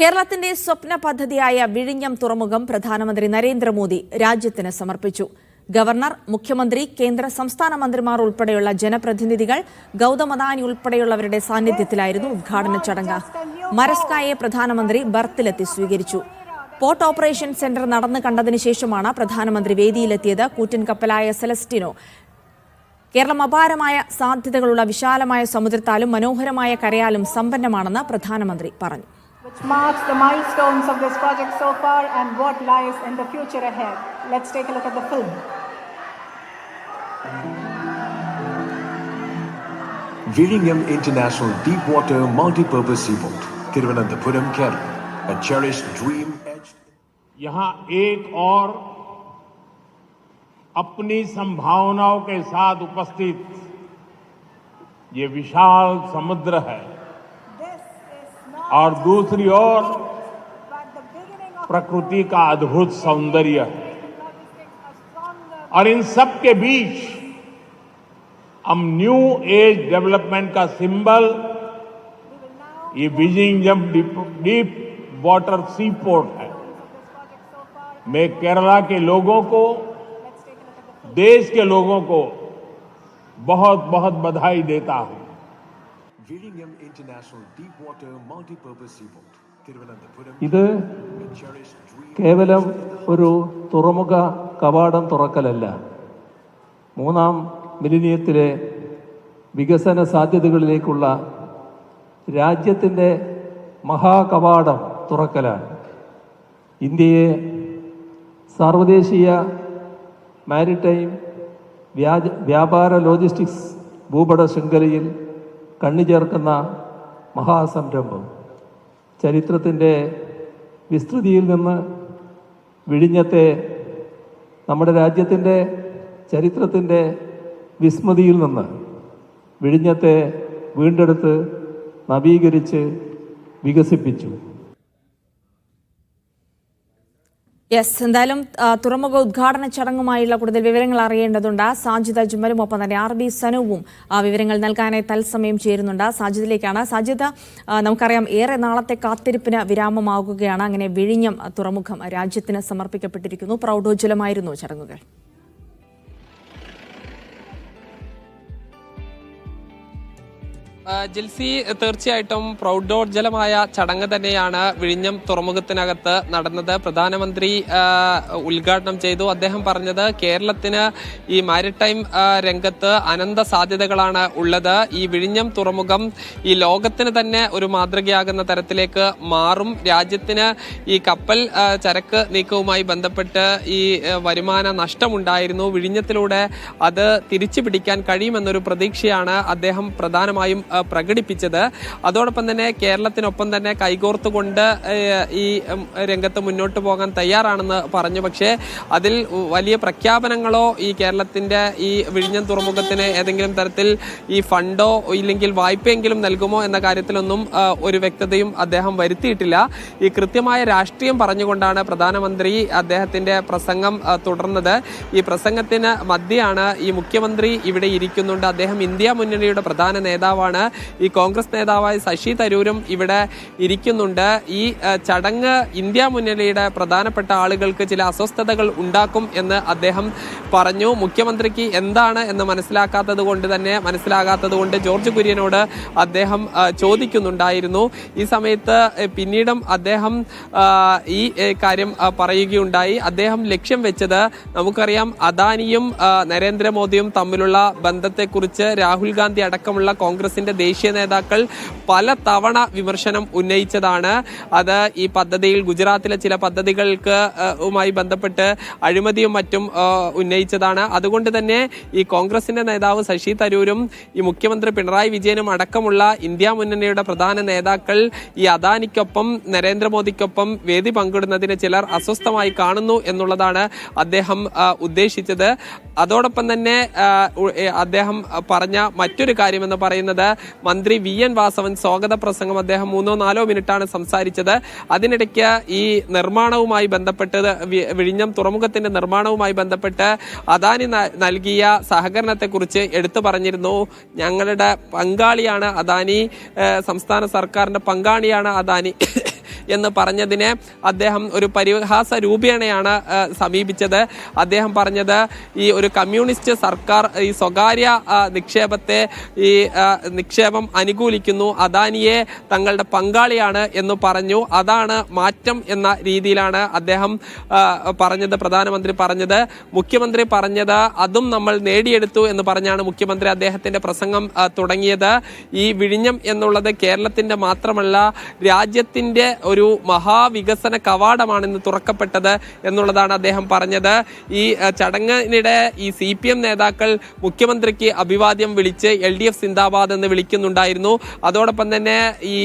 കേരളത്തിന്റെ സ്വപ്ന പദ്ധതിയായ വിഴിഞ്ഞം തുറമുഖം പ്രധാനമന്ത്രി നരേന്ദ്രമോദി രാജ്യത്തിന് സമർപ്പിച്ചു. ഗവർണർ മുഖ്യമന്ത്രി കേന്ദ്ര സംസ്ഥാന മന്ത്രിമാർ ഉൾപ്പെടെയുള്ള ജനപ്രതിനിധികൾ ഗൗതം അദാനി ഉൾപ്പെടെയുള്ളവരുടെ സാന്നിധ്യത്തിലായിരുന്നു ഉദ്ഘാടന ചടങ്ങ്. മരസ്കായെ പ്രധാനമന്ത്രി ബർത്തിലെത്തി സ്വീകരിച്ചു. പോർട്ട് ഓപ്പറേഷൻ സെന്റർ നടന്നു കണ്ടതിനു ശേഷമാണ് പ്രധാനമന്ത്രി വേദിയിലെത്തിയത്. കൂറ്റൻ കപ്പലായ സെലസ്റ്റിനോ കേരളം അപാരമായ സാധ്യതകളുള്ള വിശാലമായ സമുദ്രത്താലും മനോഹരമായ കരയാലും സമ്പന്നമാണെന്ന് പ്രധാനമന്ത്രി പറഞ്ഞു. Which marks the milestones of this project so far and what lies in the future ahead. Let's take a look at the film. Viringam International Deepwater Multipurpose Seaport, Thiruvananthapuram, Kerala. A cherished dream etched यहाँ एक और अपनी संभावनाओं के साथ उपस्थित ये विशाल समुद्र है और दूसरी ओर प्रकृति का अद्भुत सौंदर्य है और इन सब के बीच हम न्यू एज डेवलपमेंट का सिंबल ये Vizhinjam deep, deep water sea port है. मैं केरला के लोगों को. देश के लोगों को बहुत बहुत बधाई देता हूँ Viringam International Deepwater Multipurpose Seaport, Thiruvananthapuram ഇത് കേവലം ഒരു തുറമുഖ കവാടം തുറക്കലല്ല. മൂന്നാം മിലിനിയത്തിലെ വികസന സാധ്യതകളിലേക്കുള്ള രാജ്യത്തിന്റെ മഹാകവാടം തുറക്കലാണ്. ഇന്ത്യയെ സാർവദേശീയ മാരിടൈം വ്യാജ വ്യാപാര ലോജിസ്റ്റിക്സ് ഭൂപട ശൃംഖലയിൽ കണ്ണുചേർക്കുന്ന മഹാസംരംഭം. ചരിത്രത്തിന്റെ വിസ്തൃതിയിൽ നിന്ന് വിഴിഞ്ഞത്തെ നമ്മുടെ രാജ്യത്തിന്റെ ചരിത്രത്തിന്റെ വിസ്മൃതിയിൽ നിന്ന് വിഴിഞ്ഞത്തെ വീണ്ടെടുത്ത് നവീകരിച്ച് വികസിപ്പിച്ചു. യെസ് എന്തായാലും തുറമുഖ ഉദ്ഘാടന ചടങ്ങുമായുള്ള കൂടുതൽ വിവരങ്ങൾ അറിയേണ്ടതുണ്ട്. സാജിദ് അജ്മലും ഒപ്പം തന്നെ ആർ ബി സനുവും ആ വിവരങ്ങൾ നൽകാനായി തത്സമയം ചേരുന്നുണ്ട്. സാജിദിലേക്കാണ്. സാജിദ് നമുക്കറിയാം ഏറെ നാളത്തെ കാത്തിരിപ്പിന് വിരാമമാകുകയാണ്. അങ്ങനെ വിഴിഞ്ഞം തുറമുഖം രാജ്യത്തിന് സമർപ്പിക്കപ്പെട്ടിരിക്കുന്നു. പ്രൗഢോജ്വലമായിരുന്നു ചടങ്ങുകൾ. ജിൽസി തീർച്ചയായിട്ടും പ്രൗഢോജ്ജലമായ ചടങ്ങ് തന്നെയാണ് വിഴിഞ്ഞം തുറമുഖത്തിനകത്ത് നടന്നത്. പ്രധാനമന്ത്രി ഉദ്ഘാടനം ചെയ്തു. അദ്ദേഹം പറഞ്ഞത് കേരളത്തിന് ഈ മാരിടൈം രംഗത്ത് അനന്ത സാധ്യതകളാണ് ഉള്ളത്. ഈ വിഴിഞ്ഞം തുറമുഖം ഈ ലോകത്തിന് തന്നെ ഒരു മാതൃകയാകുന്ന തരത്തിലേക്ക് മാറും. രാജ്യത്തിന് ഈ കപ്പൽ ചരക്ക് നീക്കവുമായി ബന്ധപ്പെട്ട് ഈ വരുമാന നഷ്ടമുണ്ടായിരുന്നു. വിഴിഞ്ഞത്തിലൂടെ അത് തിരിച്ചു പിടിക്കാൻ കഴിയുമെന്നൊരു പ്രതീക്ഷയാണ് അദ്ദേഹം പ്രധാനമായും പ്രകടിപ്പിച്ചത്. അതോടൊപ്പം തന്നെ കേരളത്തിനൊപ്പം തന്നെ കൈകോർത്തുകൊണ്ട് ഈ രംഗത്ത് മുന്നോട്ട് പോകാൻ തയ്യാറാണെന്ന് പറഞ്ഞു. പക്ഷേ അതിൽ വലിയ പ്രഖ്യാപനങ്ങളോ ഈ കേരളത്തിന്റെ ഈ വിഴിഞ്ഞം തുറമുഖത്തിന് ഏതെങ്കിലും തരത്തിൽ ഈ ഫണ്ടോ ഇല്ലെങ്കിൽ വായ്പയെങ്കിലും നൽകുമോ എന്ന കാര്യത്തിലൊന്നും ഒരു വ്യക്തതയും അദ്ദേഹം വരുത്തിയിട്ടില്ല. ഈ കൃത്യമായ രാഷ്ട്രീയം പറഞ്ഞുകൊണ്ടാണ് പ്രധാനമന്ത്രി അദ്ദേഹത്തിന്റെ പ്രസംഗം തുടർന്നത്. ഈ പ്രസംഗത്തിന് മധ്യയാണ് ഈ മുഖ്യമന്ത്രി ഇവിടെ ഇരിക്കുന്നുണ്ട്. അദ്ദേഹം ഇന്ത്യ മുന്നണിയുടെ പ്രധാന നേതാവാണ്. ഈ കോൺഗ്രസ് നേതാവായ ശശി തരൂരും ഇവിടെ ഇരിക്കുന്നുണ്ട്. ഈ ചടങ്ങ് ഇന്ത്യ മുന്നണിയുടെ പ്രധാനപ്പെട്ട ആളുകൾക്ക് ചില അസ്വസ്ഥതകൾ ഉണ്ടാക്കും എന്ന് അദ്ദേഹം പറഞ്ഞു. മുഖ്യമന്ത്രിക്ക് എന്താണ് എന്ന് മനസ്സിലാക്കാത്തത് കൊണ്ട് തന്നെ മനസ്സിലാകാത്തത് കൊണ്ട് ജോർജ് കുര്യനോട് അദ്ദേഹം ചോദിക്കുന്നുണ്ടായിരുന്നു. ഈ സമയത്ത് പിന്നീടും അദ്ദേഹം ഈ കാര്യം പറയുകയുണ്ടായി. അദ്ദേഹം ലക്ഷ്യം വെച്ചത് നമുക്കറിയാം അദാനിയും നരേന്ദ്രമോദിയും തമ്മിലുള്ള ബന്ധത്തെക്കുറിച്ച് രാഹുൽ ഗാന്ധി അടക്കമുള്ള കോൺഗ്രസിന്റെ ദേശീയ നേതാക്കൾ പല തവണ വിമർശനം ഉന്നയിച്ചതാണ്. അത് ഈ പദ്ധതിയിൽ ഗുജറാത്തിലെ ചില പദ്ധതികൾക്ക് ുമായി ബന്ധപ്പെട്ട് അഴിമതിയും മറ്റും ഉന്നയിച്ചതാണ്. അതുകൊണ്ട് തന്നെ ഈ കോൺഗ്രസിന്റെ നേതാവ് ശശി തരൂരും ഈ മുഖ്യമന്ത്രി പിണറായി വിജയനും അടക്കമുള്ള ഇന്ത്യ മുന്നണിയുടെ പ്രധാന നേതാക്കൾ ഈ അദാനിക്കൊപ്പം നരേന്ദ്രമോദിക്കൊപ്പം വേദി പങ്കിടുന്നതിന് ചിലർ അസ്വസ്ഥമായി കാണുന്നു എന്നുള്ളതാണ് അദ്ദേഹം ഉദ്ദേശിച്ചത്. അതോടൊപ്പം തന്നെ അദ്ദേഹം പറഞ്ഞ മറ്റൊരു കാര്യമെന്ന് പറയുന്നത് മന്ത്രി വി എൻ വാസവൻ സ്വാഗത പ്രസംഗം അദ്ദേഹം മൂന്നോ നാലോ മിനിറ്റാണ് സംസാരിച്ചത്. അതിനിടയ്ക്ക് ഈ നിർമ്മാണവുമായി ബന്ധപ്പെട്ട് വിഴിഞ്ഞം തുറമുഖത്തിന്റെ നിർമ്മാണവുമായി ബന്ധപ്പെട്ട് അദാനി നൽകിയ സഹകരണത്തെക്കുറിച്ച് എടുത്തു പറഞ്ഞിരുന്നു. ഞങ്ങളുടെ പങ്കാളിയാണ് അദാനി. സംസ്ഥാന സർക്കാരിന്റെ പങ്കാളിയാണ് അദാനി. എന്ന് പറഞ്ഞതിനെ അദ്ദേഹം ഒരു പരിഹാസ രൂപേണയാണ് സമീപിച്ചത്. അദ്ദേഹം പറഞ്ഞത് ഈ ഒരു കമ്മ്യൂണിസ്റ്റ് സർക്കാർ ഈ സ്വകാര്യ നിക്ഷേപത്തെ ഈ നിക്ഷേപം അനുകൂലിക്കുന്നു. അദാനിയെ തങ്ങളുടെ പങ്കാളിയാണ് എന്ന് പറഞ്ഞു. അതാണ് മാറ്റം എന്ന രീതിയിലാണ് അദ്ദേഹം പറഞ്ഞത് പ്രധാനമന്ത്രി പറഞ്ഞത്. മുഖ്യമന്ത്രി പറഞ്ഞത് അതും നമ്മൾ നേടിയെടുത്തു എന്ന് പറഞ്ഞാണ് മുഖ്യമന്ത്രി അദ്ദേഹത്തിന്റെ പ്രസംഗം തുടങ്ങിയത്. ഈ വിഴിഞ്ഞം എന്നുള്ളത് കേരളത്തിന്റെ മാത്രമല്ല രാജ്യത്തിന്റെ ഒരു മഹാവികസന കവാടമാണ് ഇന്ന് തുറക്കപ്പെട്ടത് എന്നുള്ളതാണ് അദ്ദേഹം പറഞ്ഞത്. ഈ ചടങ്ങിനിടെ ഈ സി പി എം നേതാക്കൾ മുഖ്യമന്ത്രിക്ക് അഭിവാദ്യം വിളിച്ച് എൽ ഡി എഫ് സിന്ദാബാദ് എന്ന് വിളിക്കുന്നുണ്ടായിരുന്നു. അതോടൊപ്പം തന്നെ ഈ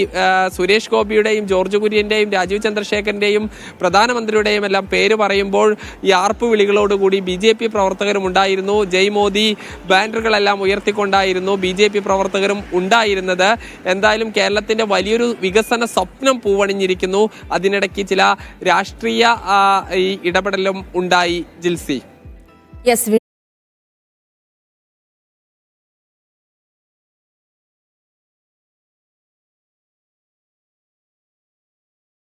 സുരേഷ് ഗോപിയുടെയും ജോർജ് കുര്യന്റെയും രാജീവ് ചന്ദ്രശേഖരന്റെയും പ്രധാനമന്ത്രിയുടെയും എല്ലാം പേര് പറയുമ്പോൾ ഈ ആർപ്പ് വിളികളോടുകൂടി ബി ജെ പി പ്രവർത്തകരും ഉണ്ടായിരുന്നു. ജയ് മോദി ബാനറുകളെല്ലാം ഉയർത്തിക്കൊണ്ടായിരുന്നു ബി ജെ പി പ്രവർത്തകരും ഉണ്ടായിരുന്നത്. എന്തായാലും കേരളത്തിന്റെ വലിയൊരു വികസന സ്വപ്നം പൂവണിഞ്ഞിരിക്കുന്നു. അതിനിടയ്ക്ക് ചില രാഷ്ട്രീയ ഇടപെടലും ഉണ്ടായി ജിൽസി.